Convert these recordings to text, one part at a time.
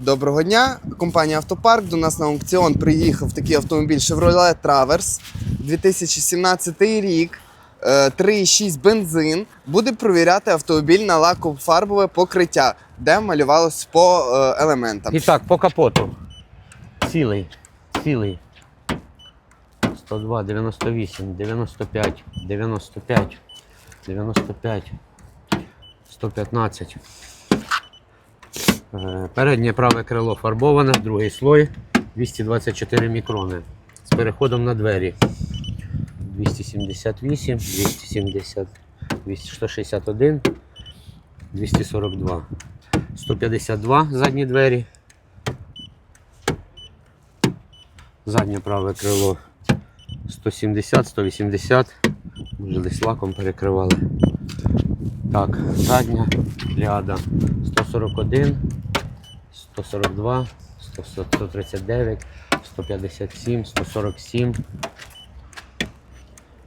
Доброго дня. Компанія Автопарк. До нас на аукціон приїхав такий автомобіль Chevrolet Traverse 2017 рік. е, 3,6 бензин. Буде провіряти автомобіль на лакофарбове покриття, де малювалось по е, елементам. І так, по капоту. Цілий. Цілий. 102, 98, 95, 95, 95, 115. Е, Переднє праве крило фарбоване, другий слой 224 мікрони. З переходом на двері. 278, 270, 200, 161, 242. 152 задні двері. Заднє праве крило 170, 180. Може десь лаком перекривали. Так, задня ляда 141, 142, 100, 139, 157, 147.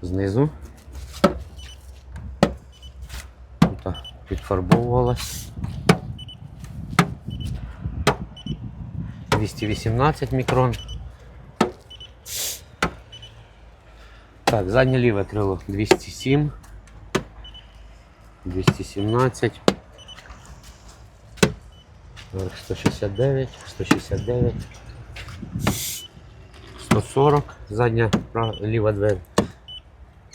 Знизу. Тут підфарбовувалась. 218 мікрон. Так, заднє ліве крило 207, 217, верх 169, 169, 140, задня прав- ліва двері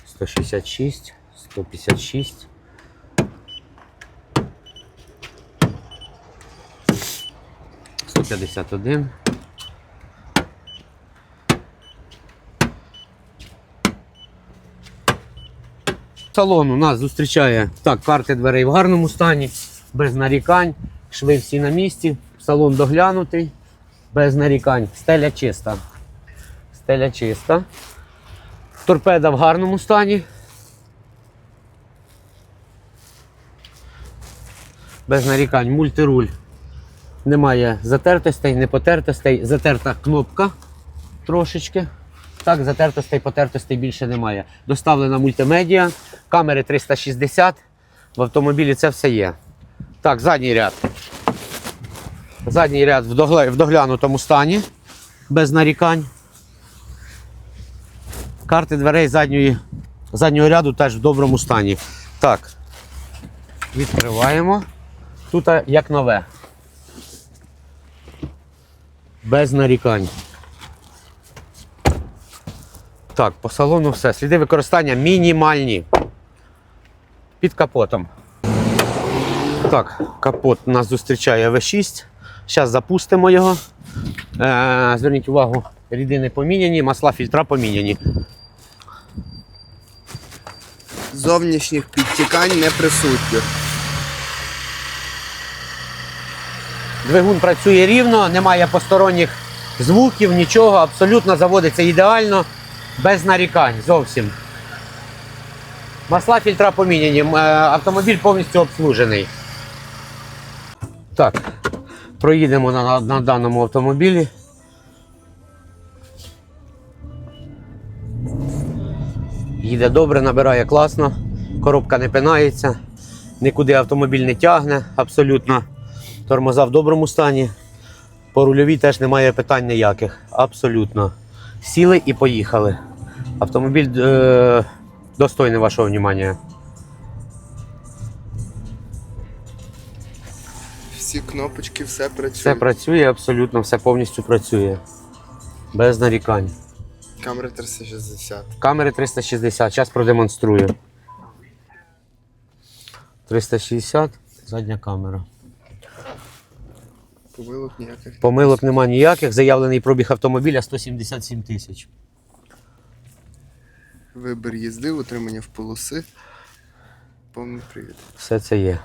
166, 156. Сто п'ятдесят один. Салон у нас зустрічає так, карти дверей в гарному стані, без нарікань, шви всі на місці, салон доглянутий, без нарікань, стеля чиста. Стеля чиста. Торпеда в гарному стані. Без нарікань, мультируль. Немає затертостей, не потертостей, затерта кнопка трошечки. Так, затертостей, потертостей більше немає. Доставлена мультимедіа, камери 360. В автомобілі це все є. Так, задній ряд. Задній ряд в, доглянутому стані, без нарікань. Карти дверей задньої, заднього ряду теж в доброму стані. Так, відкриваємо. Тут як нове. Без нарікань. Так, по салону все. Сліди використання мінімальні. Під капотом. Так, капот нас зустрічає V6. Зараз запустимо його. Е, зверніть увагу, рідини поміняні, масла фільтра поміняні. Зовнішніх підтікань не присутніх. Двигун працює рівно, немає посторонніх звуків, нічого, абсолютно заводиться ідеально, без нарікань зовсім. Масла фільтра поміняні, е, автомобіль повністю обслужений. Так, проїдемо на, на, даному автомобілі. Їде добре, набирає класно, коробка не пинається, нікуди автомобіль не тягне, абсолютно. Тормоза в доброму стані. По рульовій теж немає питань ніяких. Абсолютно. Сіли і поїхали. Автомобіль е, достойний вашого внимання. Всі кнопочки, все працює. Все працює, абсолютно, все повністю працює. Без нарікань. Камера 360. Камери 360, зараз продемонструю. 360, задня камера. Помилок ніяких. Помилок нема ніяких. Заявлений пробіг автомобіля 177 тисяч. Вибір їзди, утримання в полоси. Повний привід. Все це є.